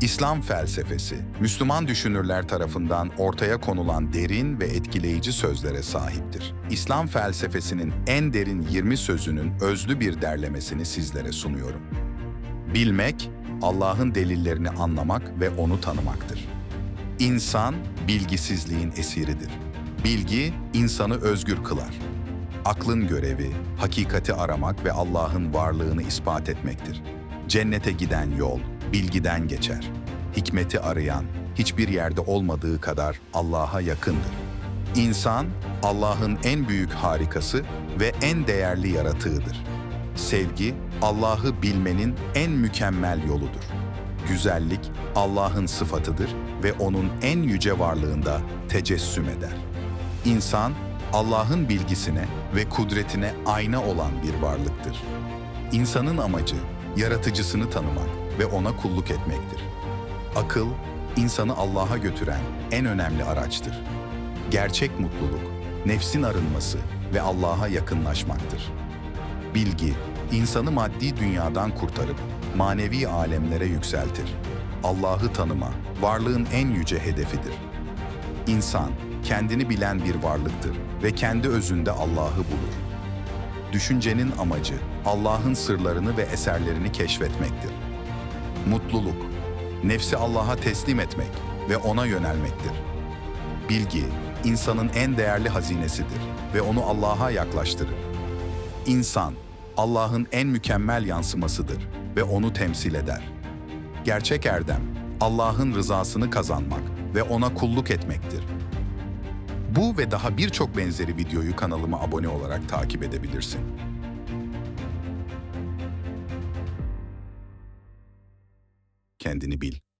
İslam felsefesi, Müslüman düşünürler tarafından ortaya konulan derin ve etkileyici sözlere sahiptir. İslam felsefesinin en derin 20 sözünün özlü bir derlemesini sizlere sunuyorum. Bilmek, Allah'ın delillerini anlamak ve onu tanımaktır. İnsan, bilgisizliğin esiridir. Bilgi, insanı özgür kılar. Aklın görevi, hakikati aramak ve Allah'ın varlığını ispat etmektir. Cennete giden yol, bilgiden geçer. Hikmeti arayan, hiçbir yerde olmadığı kadar Allah'a yakındır. İnsan, Allah'ın en büyük harikası ve en değerli yaratığıdır. Sevgi, Allah'ı bilmenin en mükemmel yoludur. Güzellik, Allah'ın sıfatıdır ve O'nun en yüce varlığında tecessüm eder. İnsan, Allah'ın bilgisine ve kudretine ayna olan bir varlıktır. İnsanın amacı, yaratıcısını tanımak ve ona kulluk etmektir. Akıl, insanı Allah'a götüren en önemli araçtır. Gerçek mutluluk, nefsin arınması ve Allah'a yakınlaşmaktır. Bilgi, insanı maddi dünyadan kurtarıp manevi alemlere yükseltir. Allah'ı tanıma, varlığın en yüce hedefidir. İnsan, kendini bilen bir varlıktır ve kendi özünde Allah'ı bulur. Düşüncenin amacı, Allah'ın sırlarını ve eserlerini keşfetmektir. Mutluluk, nefsi Allah'a teslim etmek ve ona yönelmektir. Bilgi, insanın en değerli hazinesidir ve onu Allah'a yaklaştırır. İnsan, Allah'ın en mükemmel yansımasıdır ve onu temsil eder. Gerçek erdem, Allah'ın rızasını kazanmak ve ona kulluk etmektir. Bu ve daha birçok benzeri videoyu kanalıma abone olarak takip edebilirsin. Kendini bil.